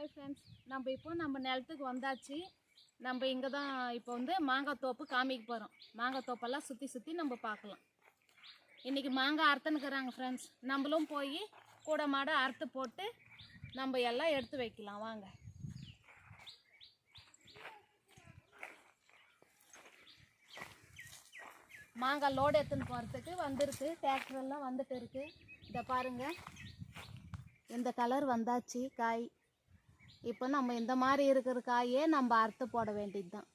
Hi friends நம்ம இப்போ நம்ம நிலத்துக்கு வந்தாச்சு. நம்ம இங்கே தான் இப்போ வந்து மாங்காய் தோப்பு காமிக்க போகிறோம் மாங்காய் தோப்பெல்லாம் சுற்றி சுற்றி நம்ம பார்க்கலாம். இன்றைக்கி மாங்காய் அறுத்துனுக்குறாங்க ஃப்ரெண்ட்ஸ் நம்மளும் போய் கூட மாட அறுத்து போட்டு நம்ம எல்லாம் எடுத்து வைக்கலாம். வாங்க. மாங்காய் லோடு எடுத்துன்னு போகிறதுக்கு வந்துருக்கு. Tractor எல்லாம் வந்துட்டு இருக்குது இதை பாருங்கள் இந்த கலர் வந்தாச்சு. காய். இப்போ நம்ம இந்த மாதிரி இருக்கிற காயே நம்ம அறுத்து போட வேண்டியது தான்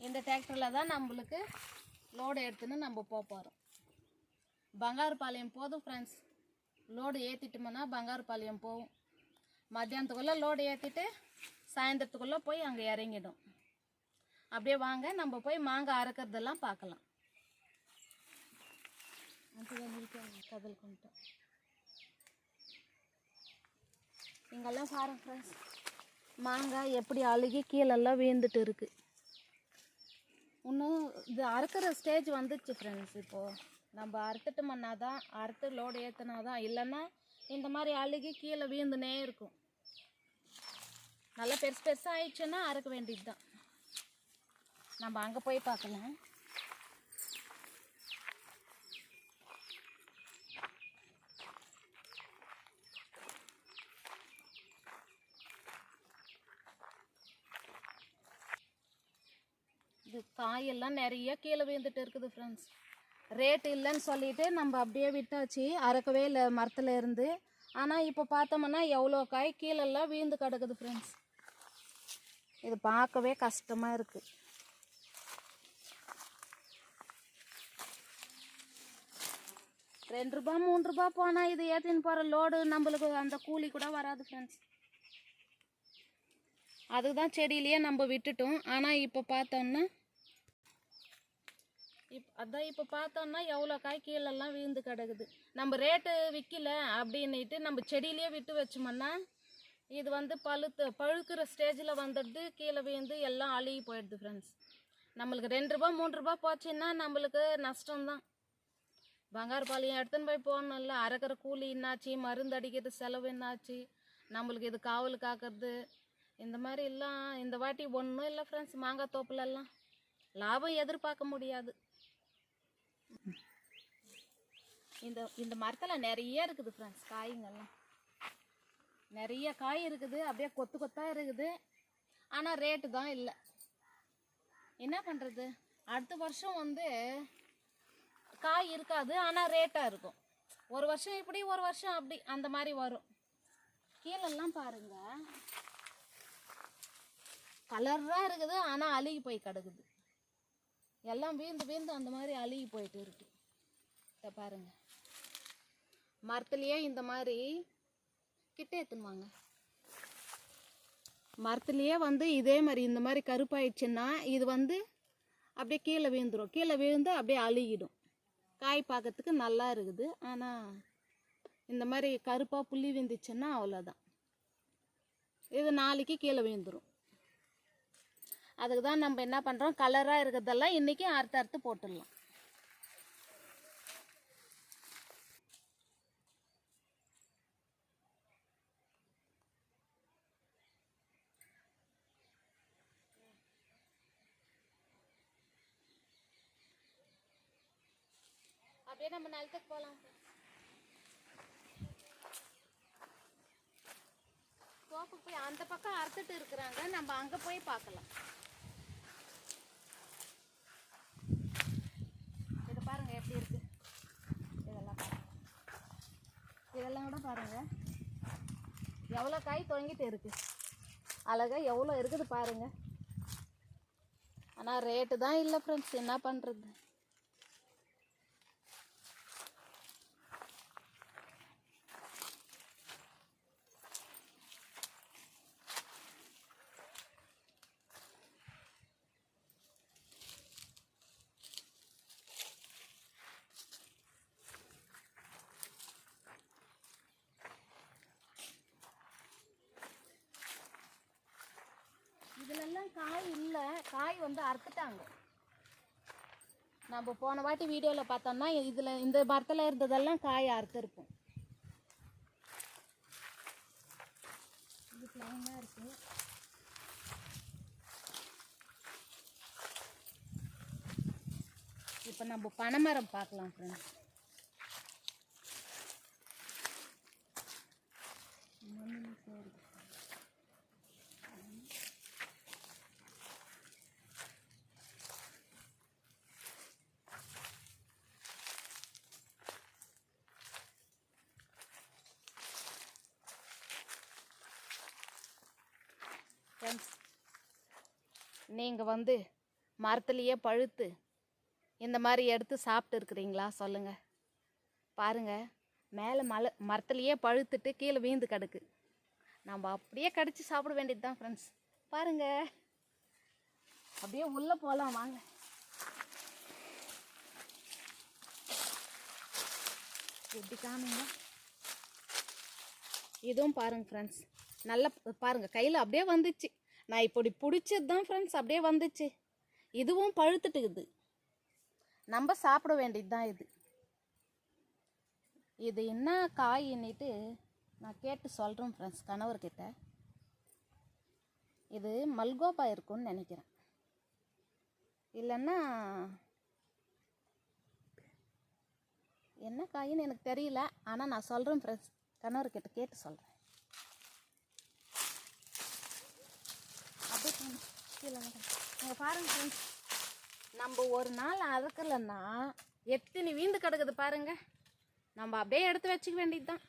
இந்த டிராக்டரில் தான் நம்மளுக்கு லோடு எடுத்துன்னு நம்ம போக போகிறோம் பங்காருபாளையம் போதும் ஃப்ரெண்ட்ஸ் லோடு ஏற்றிட்டோம்னா பங்காருபாளையம் போகும். மத்தியானத்துக்குள்ளே லோடு ஏற்றிட்டு சாயந்தரத்துக்குள்ளே போய் அங்கே இறங்கிடும். அப்படியே வாங்க நம்ம போய் மாங்காய் அறுக்கிறதெல்லாம் பார்க்கலாம். கதல் கொண்டு இங்கெல்லாம் பாருங்க ஃப்ரெண்ட்ஸ் மாங்காய் எப்படி அழுகி கீழெல்லாம் வீழ்ந்துட்டு இருக்குது இன்னும் இது அறுக்கிற ஸ்டேஜ் வந்துச்சு ஃப்ரெண்ட்ஸ் இப்போது நம்ம அறுத்துட்டோம்னா தான் அறுத்து லோடு ஏற்றினா தான் இல்லைன்னா இந்த மாதிரி அழுகி கீழே வீழ்ந்துனே இருக்கும். நல்லா பெருசு பெருசாக ஆயிடுச்சுன்னா அறுக்க வேண்டியது தான் நம்ம அங்கே போய் பார்க்கலாம். இது காயெல்லாம் நிறைய கீழே விழுந்துட்டு இருக்குது ஃப்ரெண்ட்ஸ் ரேட் இல்லைன்னு சொல்லிட்டு நம்ம அப்படியே விட்டாச்சு. அறக்கவே இல்லை மரத்தில் இருந்து. ஆனால் இப்போ பார்த்தோம்னா எவ்வளோ காய் கீழெல்லாம் வீழ்ந்து கிடக்குது ஃப்ரெண்ட்ஸ் இது பார்க்கவே கஷ்டமாக இருக்குது ரெண்டு ரூபா மூணு ரூபா போனால் இது ஏற்றின்னு போகிற லோடு நம்மளுக்கு அந்த கூலி கூட வராது ஃப்ரெண்ட்ஸ் அதுதான் செடியிலேயே நம்ம விட்டுட்டோம். ஆனால் இப்போ பார்த்தோம்னா இப் அதான் இப்போ பார்த்தோம்னா எவ்வளோ காய் கீழெல்லாம் விழுந்து கிடக்குது. நம்ம ரேட்டு விற்கல அப்படின்னுட்டு நம்ம செடியிலேயே விட்டு வச்சோம்னா இது வந்து பழுத்து பழுக்கிற ஸ்டேஜில் வந்துடுது. கீழே விழுந்து எல்லாம் அழுகி போயிடுது ஃப்ரெண்ட்ஸ் நம்மளுக்கு ரெண்டு ரூபா மூணு ரூபா போச்சுன்னா நம்மளுக்கு நஷ்டம்தான். பங்காருப்பாளையம் எடுத்துன்னு போய் போகணும்ல. அரைக்கிற கூலி என்னாச்சு? மருந்து அடிக்கிறது செலவு என்னாச்சு? நம்மளுக்கு இது காவல் காக்கிறது. இந்த மாதிரி எல்லாம் இந்த வாட்டி ஒன்றும் இல்லை ஃப்ரெண்ட்ஸ் மாங்காய் தோப்புலெல்லாம். லாபம் எதிர்பார்க்க முடியாது. இந்த இந்த மரத்தில் நிறைய இருக்குது ஃப்ரெண்ட்ஸ் காய்ங்கெல்லாம் நிறைய காய் இருக்குது அப்படியே கொத்து கொத்தாக இருக்குது. ஆனால் ரேட்டு தான் இல்லை. என்ன பண்ணுறது அடுத்த வருஷம் வந்து காய் இருக்காது ஆனால் ரேட்டாக இருக்கும். ஒரு வருஷம் இப்படி ஒரு வருஷம் அப்படி அந்த மாதிரி வரும். கீழெல்லாம் பாருங்க. கலராக இருக்குது ஆனால் அழுகி போய் கிடக்குது. எல்லாம் வீந்து வீந்து அந்த மாதிரி அழுகி போயிட்டு இருக்கு. இதை பாருங்க. மரத்துலேயே இந்த மாதிரி கிட்டே எடுத்துன்னு வாங்க மரத்துலேயே வந்து இதே மாதிரி இந்த மாதிரி கருப்பாயிடுச்சுன்னா இது வந்து அப்படியே கீழே விழுந்துடும் கீழே விழுந்து அப்படியே அழுகிடும். காய் பார்க்கறதுக்கு நல்லா இருக்குது. ஆனால் இந்த மாதிரி கருப்பாக புள்ளி விழுந்துச்சுன்னா அவ்வளோதான் இது நாளைக்கு கீழே விழுந்துடும் அதுக்கு தான் நம்ம என்ன பண்ணுறோம் கலராக இருக்கிறதெல்லாம் இன்றைக்கி அறுத்து அறுத்து போட்டுடலாம். அப்படியே நம்ம நிலத்துக்கு போகலாம் தோப்புக்கு போய் அந்த பக்கம் அறுத்துட்டு இருக்கிறாங்க. நம்ம அங்கே போய் பார்க்கலாம். இதை பாருங்க எப்படி இருக்கு? இதெல்லாம் பாருங்க. இதெல்லாம் கூட பாருங்க. எவ்வளோ காய் தொங்கிட்டு இருக்கு? அழகா எவ்வளோ இருக்குது பாருங்க. ஆனால் ரேட்டு தான் இல்லை ஃப்ரெண்ட்ஸ் என்ன பண்ணுறது காய் இல்லை? காய் வந்து அறுத்துட்டாங்க. நம்ம போன வாட்டி வீடியோவில் பார்த்தோம்னா இதில் இந்த மரத்தில் இருந்ததெல்லாம் காய் அறுத்துருப்போம் இது பிளைனாக இருக்குது இப்போ நம்ம பனைமரம் பார்க்கலாம் ஃப்ரெண்ட்ஸ் நீங்கள் வந்து மரத்துலேயே பழுத்து இந்த மாதிரி எடுத்து சாப்பிட்டு இருக்கிறீங்களா சொல்லுங்க. பாருங்க. மேலே மலை மரத்துலேயே பழுத்துட்டு கீழே வீந்து கிடக்கு. நம்ம அப்படியே கடிச்சு சாப்பிட வேண்டியது தான் ஃப்ரெண்ட்ஸ் பாருங்க. அப்படியே உள்ளே போகலாம் வாங்க. எப்படி காமிங்க இதுவும் பாருங்க ஃப்ரெண்ட்ஸ் நல்லா பாருங்க கையில் அப்படியே வந்துச்சு. நான் இப்படி பிடிச்சது தான் ஃப்ரெண்ட்ஸ் அப்படியே வந்துச்சு. இதுவும் பழுத்துட்டுக்குது நம்ம சாப்பிட வேண்டியது தான் இது. இது என்ன காயின்னுட்டு நான் கேட்டு சொல்கிறேன் ஃப்ரெண்ட்ஸ் கணவர்கிட்ட. இது மல்கோபா இருக்கும்னு நினைக்கிறேன். இல்லைன்னா என்ன காயின்னு எனக்கு தெரியல ஆனால் நான் சொல்கிறேன் ஃப்ரெண்ட்ஸ் கணவர்கிட்ட கேட்டு சொல்கிறேன் அப்படியே போங்க. கீழே நீங்கள் பாருங்க ஃப்ரெண்ட்ஸ் நம்ம ஒரு நாள் அறுக்கலைன்னா எத்தனை வீந்து கிடக்குது பாருங்க. நம்ம அப்படியே எடுத்து வச்சுக்க வேண்டியது தான்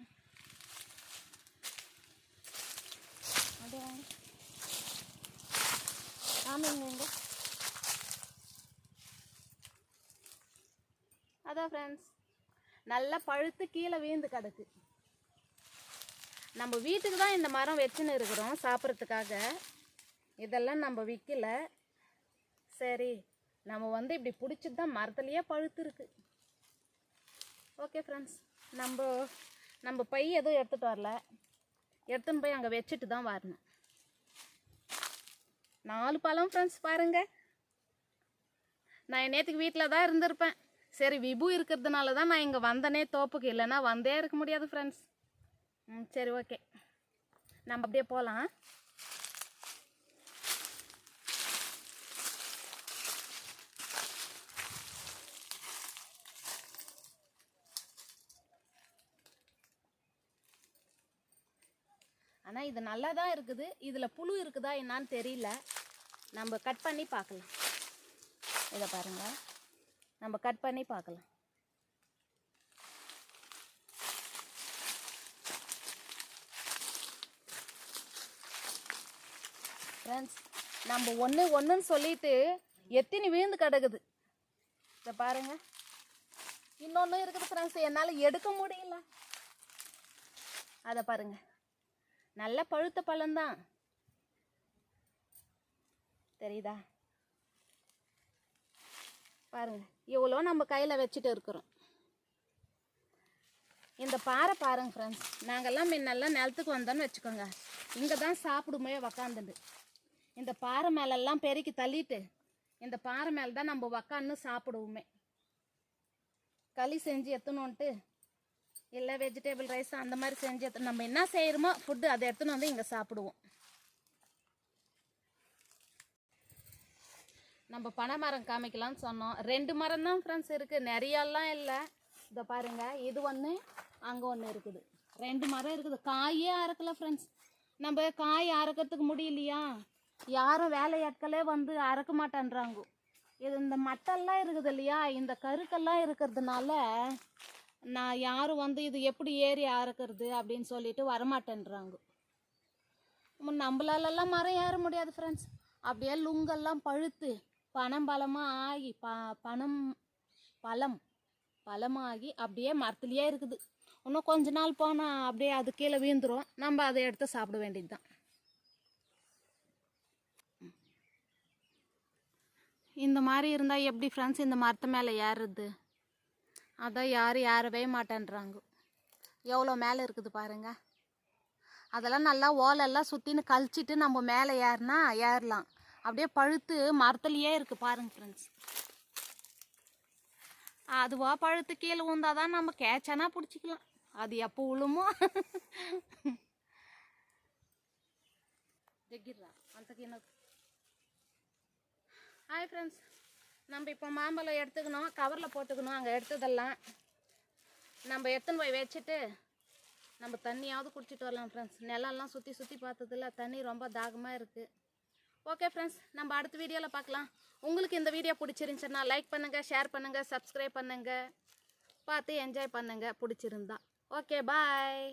அப்படியே வாங்க. காமிங்க அதான் ஃப்ரெண்ட்ஸ் நல்லா பழுத்து கீழே வீந்து கிடக்கு. நம்ம வீட்டுக்கு தான் இந்த மரம் வச்சுன்னு இருக்கிறோம் சாப்பிட்றதுக்காக. இதெல்லாம் நம்ம விற்கல சரி நம்ம வந்து இப்படி பிடிச்சி தான் மரத்துலேயே பழுத்துருக்கு ஓகே ஃப்ரெண்ட்ஸ் நம்ம நம்ம பை எதுவும் எடுத்துகிட்டு வரல. எடுத்துன்னு போய் அங்கே வச்சுட்டு தான் வரணும். நாலு பழம் ஃப்ரெண்ட்ஸ் பாருங்கள் நான் நேற்றுக்கு வீட்டில் தான் இருந்திருப்பேன். சரி விபு இருக்கிறதுனால தான் நான் இங்கே வந்தனே தோப்புக்கு. இல்லைன்னா வந்தே இருக்க முடியாது ஃப்ரெண்ட்ஸ் ம் சரி ஓகே நம்ம அப்படியே போகலாம் ஆனால் இது நல்லா தான் இருக்குது? இதில் புழு இருக்குதா என்னான்னு தெரியல. நம்ம கட் பண்ணி பார்க்கலாம் இதை பாருங்கள் நம்ம கட் பண்ணி பார்க்கலாம் ஃப்ரெண்ட்ஸ் நம்ம ஒன்று ஒன்றுன்னு சொல்லிட்டு எத்தினி விழுந்து கிடக்குது. இதை பாருங்க. இன்னொன்று இருக்குது ஃப்ரெண்ட்ஸ் என்னால் எடுக்க முடியல. அதை பாருங்கள் நல்ல பழுத்த பழம்தான். தெரியுதா? பாருங்க இவ்வளோ நம்ம கையில் வச்சுட்டு இருக்கிறோம். இந்த பாறை பாருங்க ஃப்ரெண்ட்ஸ் நாங்கள்லாம் முன்னெல்லாம் நிலத்துக்கு வந்தோன்னு வச்சுக்கோங்க. இங்கே தான் சாப்பிடுமே உக்காந்துண்டு இந்த பாறை மேலெல்லாம் பெருக்கி தள்ளிட்டு இந்த பாறை மேலே தான் நம்ம உக்காந்து சாப்பிடுவோமே. களி செஞ்சு எத்தணுன்ட்டு இல்லை வெஜிடபிள் ரைஸ் அந்த மாதிரி செஞ்சு எடுத்து நம்ம என்ன செய்கிறோமோ ஃபுட்டு அதை எடுத்துன்னு வந்து இங்கே சாப்பிடுவோம். நம்ம பனை மரம் காமிக்கலாம்னு சொன்னோம். ரெண்டு மரம் தான் ஃப்ரெண்ட்ஸ் இருக்குது நிறையெல்லாம் இல்லை. இதை பாருங்கள் இது ஒன்று அங்கே ஒன்று இருக்குது. ரெண்டு மரம் இருக்குது. காயே அறுக்கல ஃப்ரெண்ட்ஸ் நம்ம காய் அறுக்கிறதுக்கு முடியலையா? யாரும் வேலையாட்களே வந்து அறுக்க மாட்டேன்றாங்க. இது இந்த மட்டெல்லாம் இருக்குது இல்லையா? இந்த கருக்கெல்லாம் இருக்கிறதுனால நான் யாரும் வந்து இது எப்படி ஏறி அறக்கிறது அப்படின்னு சொல்லிட்டு வரமாட்டேன்றாங்க. நம்மளாலெல்லாம் மரம் ஏற முடியாது ஃப்ரெண்ட்ஸ் அப்படியே லுங்கெல்லாம் பழுத்து பணம் பழமாக ஆகி ப பணம் பழம் பழமாகி அப்படியே மரத்துலேயே இருக்குது. இன்னும் கொஞ்ச நாள் போனால் அப்படியே அது கீழே வீழ்ந்துடும் நம்ம அதை எடுத்து சாப்பிட வேண்டியது தான் இந்த மாதிரி இருந்தால் எப்படி ஃப்ரெண்ட்ஸ் இந்த மரத்து மேலே ஏறுறது? அதான் யாரும் ஏறவே மாட்டேன்றாங்க. எவ்வளோ மேலே இருக்குது பாருங்க. அதெல்லாம் நல்லா ஓலெல்லாம் சுற்றின்னு கழிச்சிட்டு நம்ம மேலே ஏறினா ஏறலாம். அப்படியே பழுத்து மரத்துலையே இருக்குது பாருங்க ஃப்ரெண்ட்ஸ் அதுவா பழுத்து கீழே ஊந்தாதான் நம்ம கேட்சானா பிடிச்சிக்கலாம். அது எப்போ விழுமோ ஜெகிர்ரா அந்த ஹாய் ஃப்ரெண்ட்ஸ் நம்ம இப்போ மாம்பழம் எடுத்துக்கணும் கவரில் போட்டுக்கணும் அங்கே எடுத்ததெல்லாம் நம்ம எடுத்துன்னு போய் வச்சுட்டு நம்ம தண்ணியாவது குடிச்சிட்டு வரலாம் ஃப்ரெண்ட்ஸ் நிலம்லாம் சுற்றி சுற்றி பார்த்ததில்ல தண்ணி ரொம்ப தாகமாக இருக்குது ஓகே ஃப்ரெண்ட்ஸ் நம்ம அடுத்த வீடியோவில் பார்க்கலாம். உங்களுக்கு இந்த வீடியோ பிடிச்சிருந்துச்சுன்னா லைக் பண்ணுங்கள் ஷேர் பண்ணுங்கள் சப்ஸ்கிரைப் பண்ணுங்கள் பார்த்து என்ஜாய் பண்ணுங்கள் பிடிச்சிருந்தா. Okay bye